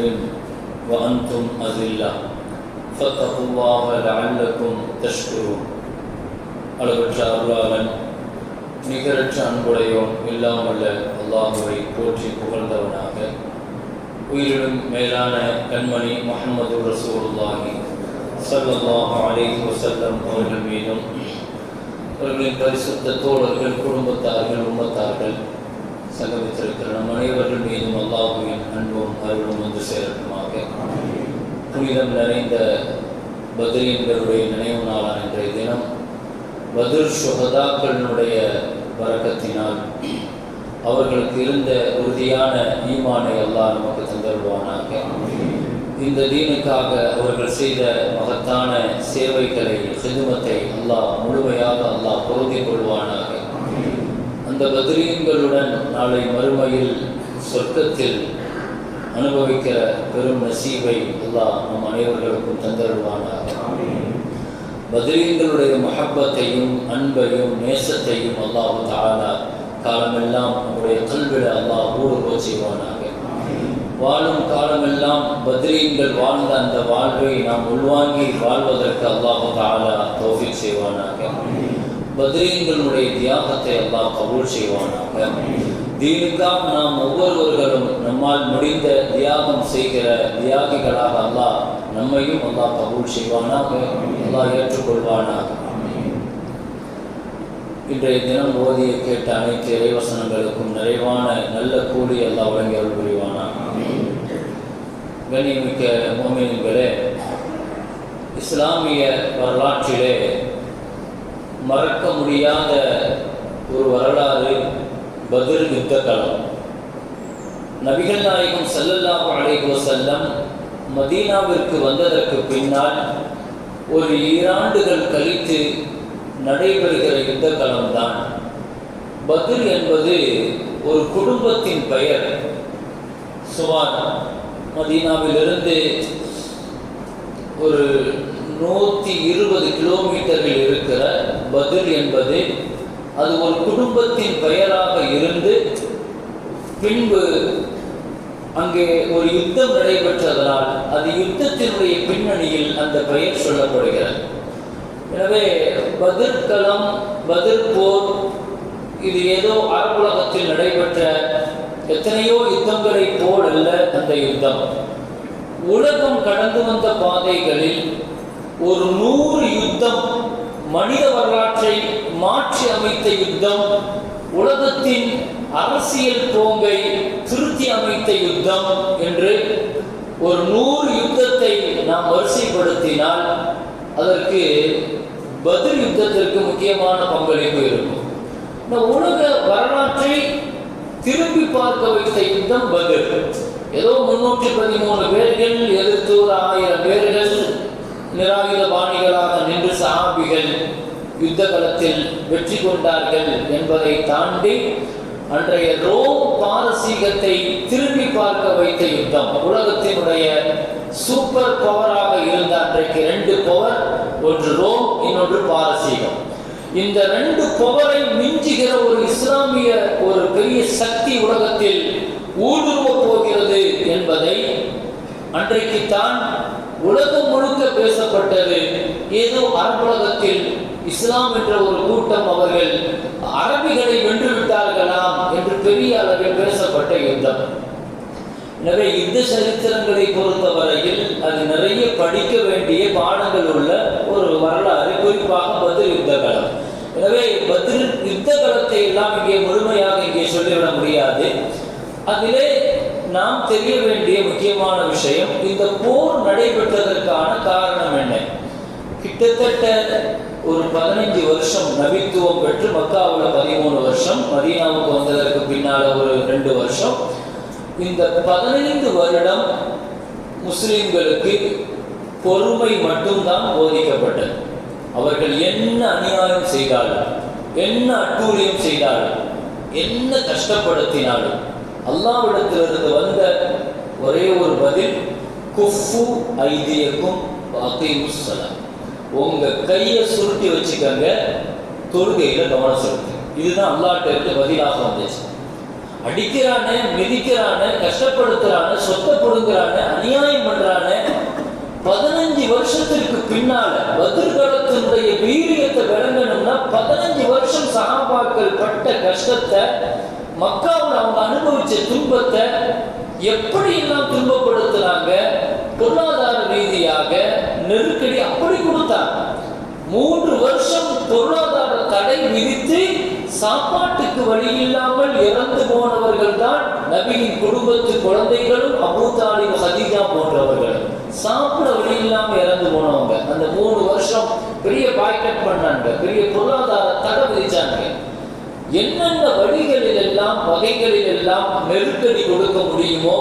ببدر وأنتم أذلة فاتقوا الله لعلكم تشكرون அளவற்ற அருளாளன் நிகரற்ற அன்புடையோன் எல்லாம் வல்ல அல்லாஹுவை போற்றி புகழ்ந்தவனாக உயிரிலும் மேலான கண்மணி முகமது ரசூலுல்லாஹி ஸல்லல்லாஹு அலைஹி வஸல்லம் அவர்கள் மீதும் அவர்களின் பரிசுத்த தோழர்கள் குடும்பத்தார்கள் உம்மத்தார்கள் செலவித்திருக்கிற நம் அனைவர்கள் மீதும் அல்லாஹுவின் அன்பும் அருளும் வந்து சேரட்டுமாக. புனிதம் நிறைந்த பத்ரீன்களுடைய நினைவு நாளான இன்றைய தினம் பத்ர் சுகதாக்களினுடைய வரக்கத்தினால் அவர்களுக்கு இருந்த உறுதியான ஈமானை எல்லாம் நமக்கு தந்தருவானாக இந்த தீனுக்காக அவர்கள் செய்த மகத்தான சேவைகளை சிதுமத்தை அல்லாஹ் முழுமையாக அல்லாஹ் பொருந்திக் கொள்வானாக. அந்த பத்ரீன்களுடன் நாளை மறுமையில் சொர்க்கத்தில் அனுபவிக்கிற பெரும் நசீவை எல்லாம் நம் அனைவர்களுக்கும் தந்தருவானார் பத்ரீன்களுடைய மஹப்பத்தையும் அன்பையும் நேசத்தையும் அல்லாஹு தாலா காலமெல்லாம் நம்முடைய கல்விட அல்லாஹ் ஊடுருவ செய்வானாக. வாழும் காலமெல்லாம் பத்ரீன்கள் வாழ்ந்த அந்த வாழ்வை நாம் உள்வாங்கி வாழ்வதற்கு அல்லாஹு தாலா தோஃபிக் செய்வானாக. பத்ரீன்களுடைய தியாகத்தை அல்லாஹ் கபூல் செய்வானாக. தீனுக்காக நாம் ஒவ்வொருவர்களும் நம்மால் முடிந்த தியாகம் செய்கிற தியாகிகளாக அல்லாஹ் நம்மையும் அல்லாஹ் கபூல் செய்வானாக அல்லாஹ் ஏற்றுக்கொள்வானாக. இன்றைய தினம் ஓதிய கேட்ட அனைத்து இறைவசனங்களுக்கும் நிறைவான நல்ல கூலி எல்லாம் வழங்கி அருள் புரிவானாக. கண்ணியமிக்க மோமின்களே இஸ்லாமிய வரலாற்றிலே மறக்க முடியாத ஒரு வரலாறு பதில் யுத்த களம் நபிகள் நாயகம் சல்லல்லாஹு அலைஹி செல்லம் மதீனாவிற்கு வந்ததற்கு பின்னால் ஒரு ஈராண்டுகள் கழித்து நடைபெறுகிற யுத்த களம்தான் பதில் என்பது ஒரு குடும்பத்தின் பெயர். சுமார் மதீனாவிலிருந்து ஒரு நூற்றி இருபது கிலோமீட்டரில் இருக்கிற பதில் என்பது அது ஒரு குடும்பத்தின் பெயராக இருந்து பின்பு அங்கே ஒரு யுத்தம் நடைபெற்றதனால் அது யுத்தத்தினுடைய பின்னணியில் அந்த பெயர் சொல்லப்படுகிறது. எனவே பதிர்களம் பதிர்போர் போர் இது ஏதோ அரபுலகத்தில் நடைபெற்ற எத்தனையோ யுத்தங்களை போல் அல்ல அந்த யுத்தம். உலகம் கடந்து வந்த பாதைகளில் ஒரு நூறு யுத்தம் மனித வரலாற்றை மாற்றி அமைத்த யுத்தம் உலகத்தின் அரசியல் போங்கை திருத்தி அமைத்த யுத்தம் என்று ஒரு நூறு யுத்தத்தை நாம் வரிசைப்படுத்தினால் அதற்கு பதில் யுத்தத்திற்கு முக்கியமான பங்களிப்பு இருக்கும். இந்த உலக வரலாற்றை திரும்பி பார்க்க வைத்த யுத்தம் பதில் ஏதோ முன்னூற்றி பதிமூணு பேர்கள் எதிர்த்து ஒரு ஆயிரம் பேர்கள் நிராயுத பாணிகளாக நின்று சஹாபிகள் யுத்த களத்தில் வெற்றி கொண்டார்கள் என்பதை தாண்டி அன்றைய ரோம் பாரசீகத்தை திரும்பி பார்க்க வைத்த யுத்தம். உலகத்தினுடைய சூப்பர் பவராக இருந்த அன்றைக்கு ரெண்டு பவர் ஒன்று ரோம் இன்னொன்று பாரசீகம். இந்த ரெண்டு பவரை மிஞ்சுகிற ஒரு இஸ்லாமிய ஒரு பெரிய சக்தி உலகத்தில் ஊடுருவ போகிறது என்பதை அன்றைக்கு தான் உலகம் முழுக்க பேசப்பட்டது. ஏதோ அரபுலகத்தில் இஸ்லாம் என்ற ஒரு கூட்டம் அவர்கள் அரபிகளை வென்று விட்டார்களாம் என்று பெரிய அளவில் பேசப்பட்ட யுத்தம். எனவே யுத்த சரித்திரங்களை பொறுத்தவரையில் அது நிறைய படிக்க வேண்டிய பாடங்கள் உள்ள ஒரு வரலாறு குறிப்பாக பதில் யுத்த களம் எனவே பதில் யுத்த களத்தை எல்லாம் இங்கே முழுமையாக இங்கே சொல்லிவிட முடியாது. அதிலே நாம் தெரிய வேண்டிய முக்கியமான விஷயம் இந்த போர் நடைபெற்றதற்கான காரணம் என்ன? கிட்டத்தட்ட ஒரு பதினைஞ்சு வருஷம் நபித்துவம் பெற்று மக்காவில் பதிமூணு வருஷம் மதீனாவுக்கு வந்ததற்கு பின்னால் ஒரு ரெண்டு வருஷம். இந்த பதினைந்து வருடம் முஸ்லிம்களுக்கு பொறுமை மட்டும்தான் போதிக்கப்பட்டது. அவர்கள் என்ன அநியாயம் செய்தாலும் என்ன அட்டூழியம் செய்தாலும் என்ன கஷ்டப்படுத்தினாலும் அல்லாவிடத்திலிருந்து வந்த ஒரே ஒரு பதில் குஃபு ஐதியக்கும் அகைமுசலாம் உங்க கையை சுருட்டி வச்சுக்கங்க தொழுகையில கவனம் செலுத்து. இதுதான் அல்லாட்ட இருந்து பதிலாக வந்துச்சு. அடிக்கிறான மிதிக்கிறான கஷ்டப்படுத்துறான சொத்தை கொடுக்குறானே அநியாயம் பண்றானே பதினஞ்சு வருஷத்திற்கு பின்னால பதிர்காலத்தினுடைய வீரியத்தை விளங்கணும்னா பதினஞ்சு வருஷம் சகாபாக்கள் பட்ட கஷ்டத்தை மக்காவில் அவங்க அனுபவிச்ச துன்பத்தை எப்படி எல்லாம் துன்பப்படுத்துறாங்க பொருளாதார ரீதியாக நெருக்கடி அப்படி கொடுத்தாங்க. மூன்று வருஷம் பொருளாதார தடை விதித்து சாப்பாட்டுக்கு வழி இல்லாமல் இறந்து போனவர்கள் தான் நபியின் குடும்பத்து குழந்தைகளும் அபூ தாலிப் ஹதீஜா போன்றவர்கள். சாப்பிட வழி இல்லாம இறந்து போனவங்க. அந்த மூணு வருஷம் பெரிய பாய்கட் பண்ணாங்க பெரிய பொருளாதார தடை விதிச்சாங்க. என்னென்ன வழிகளில் எல்லாம் வகைகளில் எல்லாம் நெருக்கடி கொடுக்க முடியுமோ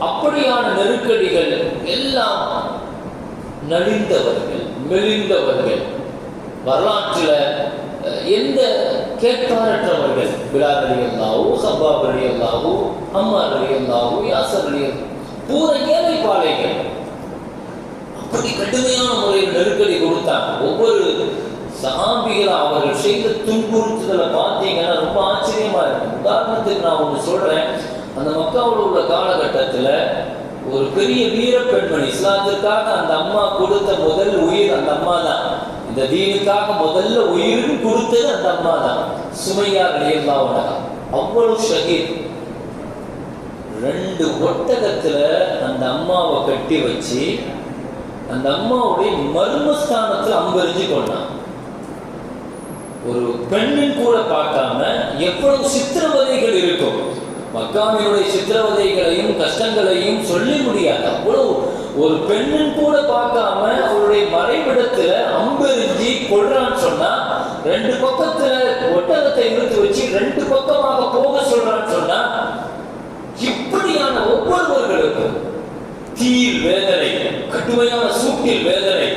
அப்படியான நெருக்கடிகள் எல்லாம் நலிந்தவர்கள் மெலிந்தவர்கள். வரலாற்றில் எந்த கேட்பாரற்றவர்கள்? பிலால் அலி அல்லாவோ சப்பாப் அலி அல்லாவோ அம்மா அலி அல்லாவோ யாசர் அலி பூர ஏழை அப்படி கடுமையான முறையில் நெருக்கடி கொடுத்தாங்க. ஒவ்வொரு சஹாபிகள் அவர்கள் செய்த துன்புறுத்துதலை பார்த்தீங்கன்னா ரொம்ப ஆச்சரியமா இருக்கும் உதாரணத்துக்கு நான் ஒன்று சொல்றேன். அந்த மக்காவில் உள்ள காலகட்டத்தில் ஒரு பெரிய வீர பெண்மணி இஸ்லாத்திற்காக அந்த அம்மா கொடுத்த முதல் உயிர் அந்த அம்மா தான். இந்த தீனுக்காக முதல்ல உயிரும் கொடுத்தது அந்த அம்மா தான். சுமையா ரலியல்லாஹு அவ்வளவு ஷஹீத் ரெண்டு ஒட்டகத்துல அந்த அம்மாவை கட்டி வச்சு அந்த அம்மாவுடைய மர்மஸ்தானத்தில் அம்பெறிஞ்சு கொண்டான். ஒரு பெண்ணின் கூட பார்க்காம எவ்வளவு சித்திரவதைகள் இருக்கும். மக்காவினுடைய சித்திரவதைகளையும் கஷ்டங்களையும் சொல்லி முடியாது. அவ்வளவு ஒரு பெண்ணின் கூட பார்க்காம அவருடைய மறைவிடத்துல அம்பெறிஞ்சி கொள்றான்னு சொன்னா ரெண்டு பக்கத்துல ஒட்டகத்தை இழுத்து வச்சு ரெண்டு பக்கமாக போக சொல்றான்னு சொன்னா இப்படியான ஒவ்வொருவர்களுக்கும் தீ வேதனை கடுமையான சூட்டில் வேதனை.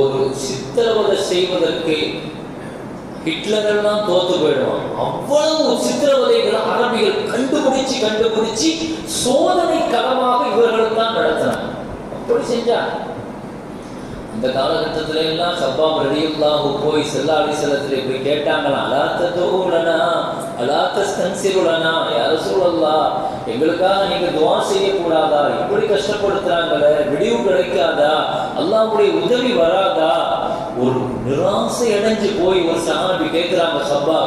ஒரு சித்திரவதை செய்வதற்கு ஹிட்லர் எல்லாம் தோத்து போயிடுவான் அவ்வளவு சித்திரவதைகளை அரபிகள் கண்டுபிடிச்சு கண்டுபிடிச்சு சோதனை களமாக இவர்கள் தான் நடத்தினாங்க அப்படி செஞ்சாங்க. அந்த காலகட்டத்துல எல்லாம் சப்பாம் ரலியுல்லாஹு போய் செல்லா அலிசலத்துல போய் கேட்டாங்களா அலாத்த தோலனா அலாத்த ஸ்தன்சிருலனா யார சூழல்லா எங்களுக்காக நீங்க துவா செய்யக்கூடாதா? இப்படி கஷ்டப்படுத்துறாங்களே விடிவு கிடைக்காதா? அல்லாஹ்வுடைய உதவி வராதா? ஒரு நிராசை அடைஞ்சு போய் ஒரு சஹாபி கேட்கிறாங்க சப்பா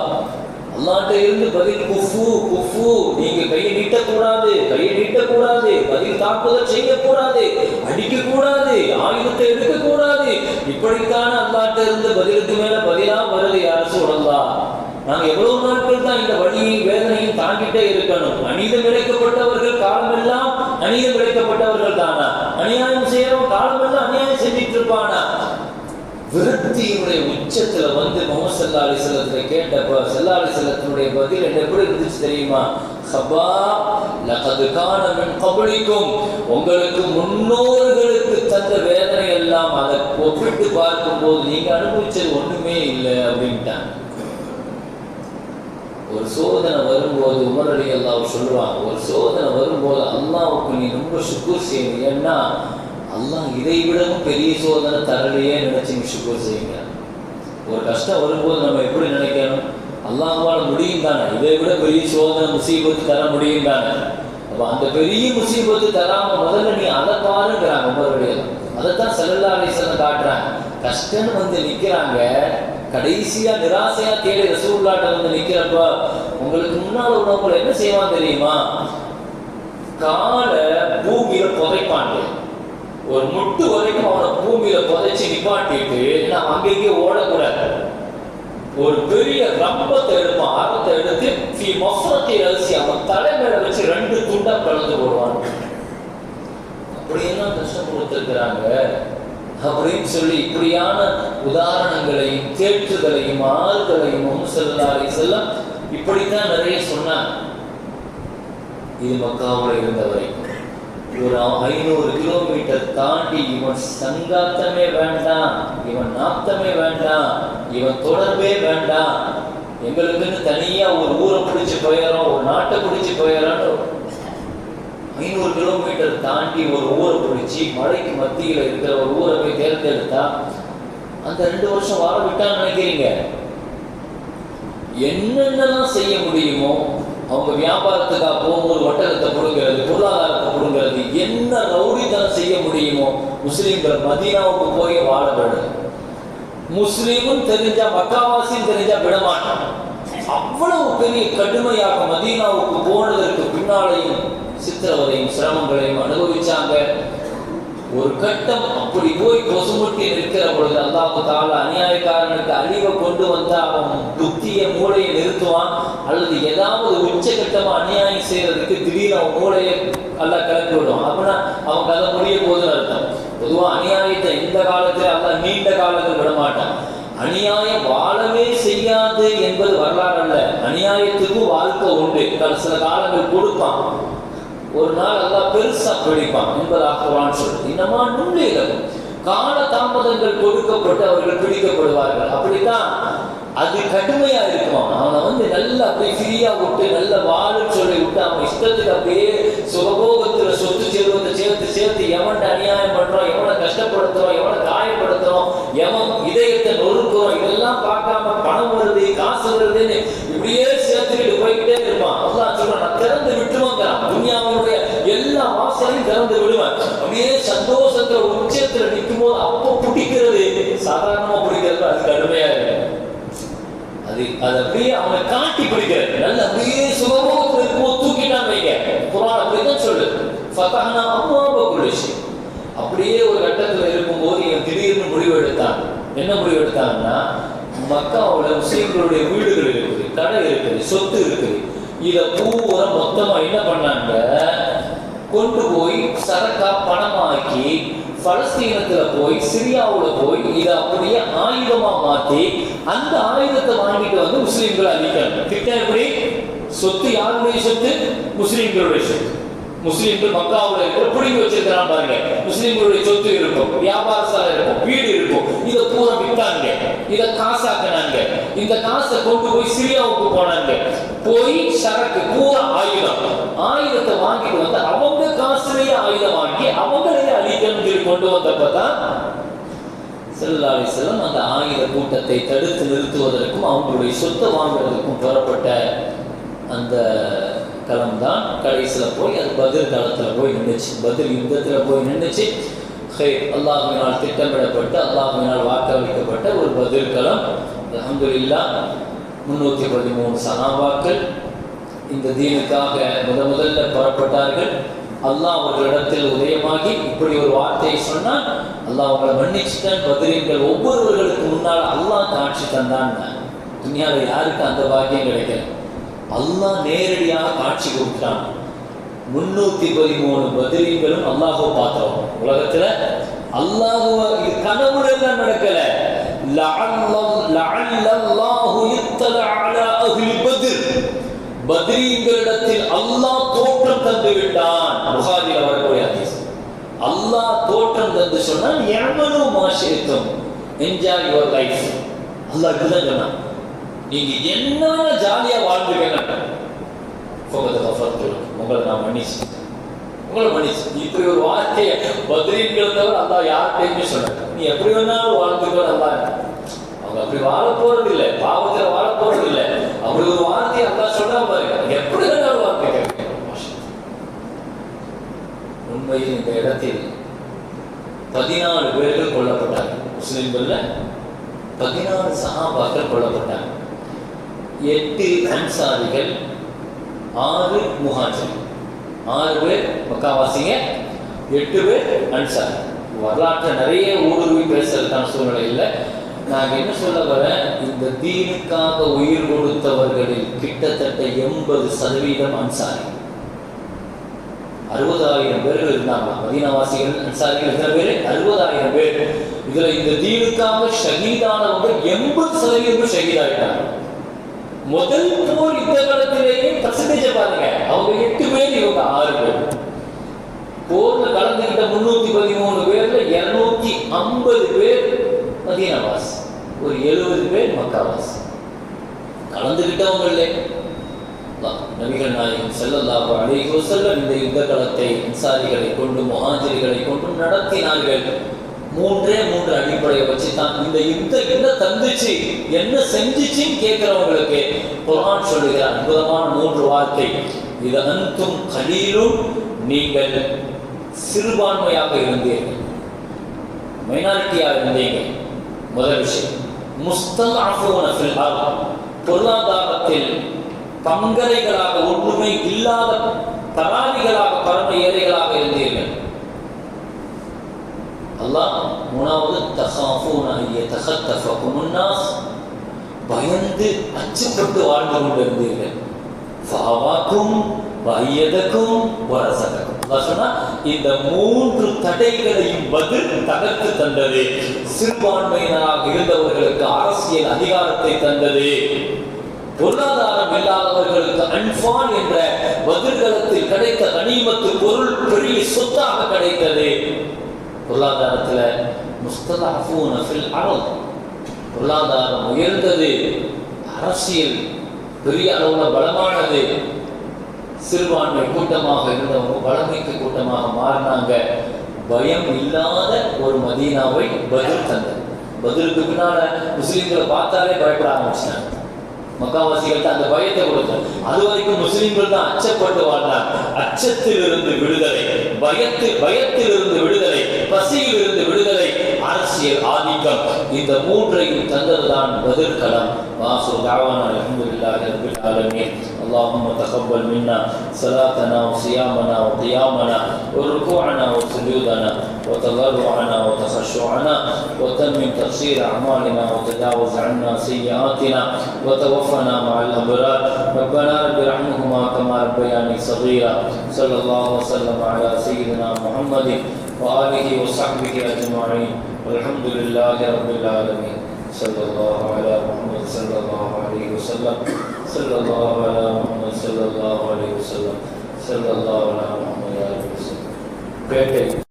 அல்லாட்ட இருந்து பதில் குஃபு குஃபு நீங்க கையை நீட்டக்கூடாது கையை நீட்டக்கூடாது பதில் தாக்குதல் செய்யக்கூடாது அடிக்க கூடாது ஆயுதத்தை எடுக்க கூடாது இப்படித்தான அல்லாட்ட இருந்து பதிலுக்கு மேல பதிலா வருது யார் சொல்லலாம் நாங்க எவ்வளவு நாட்கள் தான் இந்த வழியையும் வேதனையும் தாங்கிட்டே இருக்கணும். அநீதம் இழைக்கப்பட்டவர்கள் காலமெல்லாம் அநீதம் இழைக்கப்பட்டவர்கள் தானா? அநியாயம் செய்யறவன் காலமெல்லாம் அநியாயம் செஞ்சிட்டு இருப்பானா? விருத்தியினுடைய உச்சத்துல வந்து முகமது சல்லா அலிசல்லத்துல கேட்டப்ப சல்லா அலிசல்லத்தினுடைய பதில் என்ன? எப்படி இருந்துச்சு தெரியுமா? சபா லகது கபலிக்கும். உங்களுக்கு முன்னோர்களுக்கு தந்த வேதனை எல்லாம் அதை ஒப்பிட்டு பார்க்கும்போது நீங்க அனுபவிச்சது ஒண்ணுமே இல்லை அப்படின்ட்டாங்க. ஒரு சோதனை வரும்போது உமர் அலி அல்லாஹ் சொல்லுவாங்க ஒரு சோதனை வரும்போது அல்லாவுக்கு நீ ரொம்ப சுக்கூர் செய்யணும். ஏன்னா அல்லாஹ் இதை விடவும் பெரிய சோதனை தரலையே நினைச்சு நீ செய்யுங்க ஒரு கஷ்டம் வரும்போது நம்ம எப்படி நினைக்கணும்? அல்லாஹால் முடியும் தானே? இதை விட பெரிய சோதனை முசீபத்து தர முடியும் தானே? அப்போ அந்த பெரிய முசீபத்து தராம முதல்ல நீ அதை பாருங்கிறாங்க உங்களுடைய அதைத்தான் செல்லல்லா அலிசன் காட்டுறாங்க. கஷ்டம்னு வந்து நிக்கிறாங்க. கடைசியா நிராசையா தேடி ரசூல்லாட்ட வந்து நிக்கிறப்ப உங்களுக்கு முன்னால் உள்ளவங்களை என்ன செய்வான் தெரியுமா? காலை பூமியில புதைப்பாங்க. ஒரு முட்டு வரைக்கும் அவனை பூமியில புதைச்சி நிப்பாட்டிட்டு நான் அங்கேயே ஓடக்கூடாது. ஒரு பெரிய ரம்பத்தை எடுப்பான். ஆரத்தை எடுத்து ஃபி மஃபரத்தை அரிசி அவன் தலைமையில வச்சு ரெண்டு துண்டா கலந்து போடுவான். அப்படியெல்லாம் கஷ்டம் கொடுத்துருக்கிறாங்க அப்படின்னு சொல்லி இப்படியான உதாரணங்களையும் தேற்றுதலையும் ஆறுதலையும் முசல்லாரை செல்லம் இப்படித்தான் நிறைய சொன்னாங்க. இது மக்காவில் இருந்த வரைக்கும் ஒரு ஐநூறு கிலோமீட்டர் தாண்டி இவன் சங்காத்தமே வேண்டாம். இவன் நாத்தமே வேண்டாம். இவன் தொடர்பே வேண்டாம். எங்களுக்குன்னு தனியா ஒரு ஊரை பிடிச்சு போயிடறோம் ஒரு நாட்டை பிடிச்சு போயிடறோம். ஐநூறு கிலோமீட்டர் தாண்டி ஒரு ஊரை பிடிச்சி மலைக்கு மத்தியில் இருக்கிற ஒரு ஊரை போய் தேர்ந்தெடுத்தா அந்த ரெண்டு வருஷம் வாழ விட்டான்னு நினைக்கிறீங்க? என்னென்னலாம் செய்ய முடியுமோ அவங்க வியாபாரத்துக்காக போகும்போது ஒட்டகத்தை கொடுங்கிறது பொருளாதாரத்தை கொடுங்கிறது என்ன ரவுடித்தனம் செய்ய முடியுமோ முஸ்லீம்கள் மதீனாவுக்கு போய் வாழ வேண்டும். முஸ்லீமும் தெரிஞ்சா மக்காவாசியும் தெரிஞ்சா விடமாட்டான் அவ்வளவு பெரிய கடுமையாக மதீனாவுக்கு போனதற்கு பின்னாலையும் சித்திரவதையும் சிரமங்களையும் அனுபவிச்சாங்க. ஒரு கட்டம் அப்படி போய் கொசுமுட்டி நிற்கிற பொழுது அல்லாஹு தால அநியாயக்காரனுக்கு அழிவை கொண்டு வந்து அவன் புத்திய மூளையை நிறுத்துவான் அல்லது ஏதாவது உச்சகட்டமா அநியாயம் செய்யறதுக்கு திடீர்னு அவன் மூளையை நல்லா கலந்து விடுவான். அப்படின்னா அவன் கதை முடிய போதுன்னு அர்த்தம். பொதுவா அநியாயத்தை இந்த காலத்துல அல்ல நீண்ட காலத்தில் விடமாட்டான் அநியாயம் வாழவே செய்யாது என்பது வரலாறு அல்ல. அநியாயத்துக்கும் வாழ்க்கை உண்டு. சில காலங்கள் கொடுப்பான். ஒரு நாள் எல்லாம் பெருசா பிடிப்பான். என்பதாக குரான் சொல்றது இன்னமா நுண்ணிகள் கால தாமதங்கள் கொடுக்கப்பட்டு அவர்கள் பிடிக்கப்படுவார்கள். அப்படித்தான் அது கடுமையா இருக்கும். அவனை வந்து நல்லா அப்படியே ஃப்ரீயா விட்டு நல்ல வாழுன்னு சொல்லி விட்டு அவன் இஷ்டத்துக்கு அப்படியே சுகபோகத்துல சொத்து செல்வத்தை சேர்த்து சேர்த்து எவன்ட்டு அநியாயம் பண்றோம் எவனை கஷ்டப்படுத்துறோம் எவனை காயப்படுத்துறோம் எவன் இதயத்தை நொறுக்கிறோம் இதெல்லாம் பார்க்காம பணம் வருது காசு வருதுன்னு இப்படியே சேர்த்துக்கிட்டு போய்கிட்டே இருப்பான் அல்லாஹ் சொல்றான் நான் திறந்து விட்டுவாங்கிறான் துன்யாவுடைய எல்லா வாசலையும் திறந்து விடுவேன் அப்படியே சந்தோஷத்துல உச்சத்துல நிற்கும் போது அப்போ பிடிக்கிறது சாதாரணமா பிடிக்கிறது அது கடுமையா இருக்கு அது அது அப்படியே அவனை காட்டி பிடிக்கிறது. நல்ல அப்படியே சுகபோகத்தில் இருக்கும்போது தூக்கிட்டான் வைங்க. குரான் அப்படிதான் சொல்லு ஃபதஹனா அம்மாப குலிஷி அப்படியே ஒரு கட்டத்துல இருக்கும்போது இவன் திடீர்னு முடிவு எடுத்தான் என்ன முடிவு எடுத்தான்னா மக்காவுல முஸ்லீம்களுடைய வீடுகள் இருக்குது கடை இருக்குது சொத்து இருக்குது. இதை பூரா மொத்தமா என்ன பண்ணாங்க? கொண்டு போய் சரக்கா பணமாக்கி பலஸ்தீனத்துல போய் சிரியாவுல போய் இதை அப்படியே ஆயுதமா மாத்தி அந்த ஆயுதத்தை வாங்கிட்டு வந்து முஸ்லீம்களை அழிக்கிறாங்க. திட்டம் எப்படி? சொத்து யாருடைய சொத்து? முஸ்லீம்களுடைய சொத்து. முஸ்லீம்கள் மக்காவுல இருக்கிற பிடிங்கி வச்சிருக்கிறான் பாருங்க. முஸ்லீம்களுடைய சொத்து இருக்கும் வியாபார சாலை இருக்கும் வீடு இருக்கும். இதை பூரா விட்டாங்க இதை காசாக்கினாங்க. இந்த காசை கொண்டு போய் சிரியாவுக்கு போனாங்க. போய் சரக்கு பூரா ஆயுதம். ஆயுதத்தை வாங்கிட்டு வந்து அவங்க காசுலயே ஆயுதமாக்கி அவங்களே அவங்களையே அழிக்கணும் கொண்டு வந்தப்பதான் செல்லாலி செல்லம் அந்த ஆயுத கூட்டத்தை தடுத்து நிறுத்துவதற்கும் அவங்களுடைய சொத்தை வாங்குறதுக்கும் பெறப்பட்ட அந்த களம் தான் கடைசியில் போய் அது பதில் களத்தில் போய் நின்றுச்சு பதில் யுத்தத்தில் போய் நின்றுச்சு ஹே அல்லாஹினால் திட்டமிடப்பட்டு அல்லாஹினால் வாக்களிக்கப்பட்ட ஒரு பதில் களம். அலமதுல்லா முன்னூற்றி பதிமூணு சகாபாக்கள் இந்த தீனுக்காக முத முதல்ல புறப்பட்டார்கள். அல்லாஹ் அவர்களிடத்தில் உதயமாகி இப்படி ஒரு வார்த்தையை சொன்னால் அல்லாஹ் அவர்களை மன்னிச்சுட்டான் பதிரீன்கள் ஒவ்வொருவர்களுக்கு முன்னால் அல்லாஹ் காட்சி தந்தான். துணியாவில் யாருக்கு அந்த பாக்கியம் கிடைக்கல? அல்லாஹ் நேரடியாக காட்சி கொடுத்தான். முன்னூத்தி பதிமூணு பதிரீன்களும் அல்லாஹோ பார்த்தோம். உலகத்துல அல்லாஹுவ இது கனவுல எல்லாம் நடக்கல? லஅல்லல்லாஹு யுத்தல அலா அஹ்லி பத்ர். பத்ரீங்களிடத்தில் அல்லாஹ் தோற்றம் தந்து விட்டான். புகாரில் வரக்கூடிய ஹதீஸ். அல்லாஹ் தோற்றம் தந்து சொன்னால் எமனு மாசேத்தம் என்ஜாய் யுவர் லைஃப். அல்லாஹ் இப்படிதான் சொன்னான். நீங்க என்ன ஜாலியா வாழ்ந்துக்கங்க உங்களை நான் மன்னிச்சு உங்களை மன்னிச்சு இப்படி ஒரு வார்த்தையை பத்ரீன்கள் தவிர அல்லாஹ் யார்கிட்டயுமே சொன்ன நீ எப்படி வேணாலும் வாழ்ந்துக்கோ அல்லாஹ். அவங்க அப்படி வாழ போறது இல்லை பாவத்தில் வாழ போறது இல்லை அப்படி ஒரு வார்த்தையை சொன்னா பாருங்க. எப்படி வேணாலும் கேட்க உண்மையில் இந்த இடத்தில் பதினாலு பேர்கள் கொல்லப்பட்டார்கள் முஸ்லிம்கள்ல பதினாறு சஹாபாக்கள் கொல்லப்பட்டாங்க. எட்டு அன்சாரிகள் ஆறு முஹாஜிர். ஆறு பேர் மக்காவாசிங்க எட்டு பேர் அன்சாரி. வரலாற்றை நிறைய ஊடுருவி பேசுறதுக்கான சூழ்நிலை இல்லை. நான் என்ன சொல்ல வரேன்? இந்த தீனுக்காக உயிர் கொடுத்தவர்களில் கிட்டத்தட்ட எண்பது சதவீதம் அன்சாரி அறுபதாயிரம் பேர்கள் இருந்தாங்க. மதீனவாசிகள் அன்சாரிகள் எத்தனை பேர்? அறுபதாயிரம் பேர். இதுல இந்த தீனுக்காக ஷகீதானவங்க எண்பது சதவீதம் ஷஹீதாயிட்டாங்க முதல் போர் யுத்த காலத்திலேயே பர்சன்டேஜ் பாருங்க. அவங்க எட்டு பேர் இவங்க ஆறு பேர். போர்ல கலந்துகிட்ட முன்னூத்தி பதிமூணு பேர்ல இருநூத்தி ஐம்பது பேர் மதீனவாஸ் ஒரு எழுபது பேர் மக்காவாஸ் கலந்துக்கிட்டவங்க இல்லை நபிகள் நாயகம் ஸல்லல்லாஹு அலைஹி வஸல்லம் இந்த யுத்த களத்தை அன்சாரிகளை கொண்டு முஹாஜிர்களை கொண்டு நடத்தினார்கள். மூன்றே மூன்று அடிப்படையை வச்சு தான் இந்த யுத்தம் என்ன தந்துச்சு என்ன செஞ்சிச்சுன்னு கேட்கிறவங்களுக்கு குர்ஆன் சொல்லுகிற அற்புதமான மூன்று வார்த்தை. இது அன்தும் கலீலும் நீங்கள் சிறுபான்மையாக இருந்தீர்கள். மைனாரிட்டியாக இருந்தீங்க முதல் விஷயம். முஸ்தல் பொருளாதாரத்தில் பங்கரைகளாக ஒன்றுமை இல்லாத தராதிகளாக பரம ஏழைகளாக இருந்தீர்கள். அல்லாஹ் மூணாவது தஹாஃபூன ஐய தஹத்தஃபகும் பயந்து அச்சப்பட்டு வாழ்ந்து கொண்டிருந்தீர்கள். ஃபாவாக்கும் வையதக்கும் வரசதக்கும். இந்த மூன்று தடைகளையும் பதில் தகர்த்து தந்தது. சிறுபான்மையினராக இருந்தவர்களுக்கு அரசியல் அதிகாரத்தை தந்தது. பொருளாதாரம் இல்லாதவர்களுக்கு அன்பான் என்ற பதில்களத்தில் கிடைத்த கனிமத்து பொருள் பெரிய சொத்தாக கிடைத்தது. பொருளாதாரத்துல முஸ்தலாஃபூனஃபில் அறம் பொருளாதாரம் உயர்ந்தது. அரசியல் பெரிய அளவுல பலமானது. சிறுபான்மை கூட்டமாக இருந்தவங்க பலமிக்க கூட்டமாக மாறினாங்க. பயம் இல்லாத ஒரு மதீனாவை பதில் தந்தது. பதிலுக்கு பின்னால முஸ்லீம்களை பார்த்தாலே பயப்பட ஆரம்பிச்சிட்டாங்க. மக்காவாசிகள்ட்ட அந்த பயத்தை கொடுத்தார் அது வரைக்கும் முஸ்லீம்கள் தான் அச்சப்பட்டு வாழ்ந்தார் அச்சத்தில் இருந்து விடுதலை பயத்தில் பயத்தில் இருந்து விடுதலை பசியில் இருந்து விடுதலை அரசியல் ஆதிக்கம் இந்த மூன்றையும் தந்ததுதான் பதில் களம் வாசு தாவானா அல்ஹம்துலில்லாஹி ரப்பில் ஆலமீன் اللهم تقبل منا صلاتنا وصيامنا وقيامنا وركوعنا وسجودنا وتضرعنا وتخشعنا وتمم تقصير اعمالنا وتجاوز عنا سيئاتنا وتوفنا مع الابرار ربنا رب ارحمهما كما ربياني صغيرا صلى الله وسلم على سيدنا محمد واله وصحبه اجمعين والحمد لله رب العالمين. صلى الله على محمد صلى الله عليه وسلم. صلى الله على محمد صلى الله عليه وسلم. صلى الله على محمد عليه وسلم.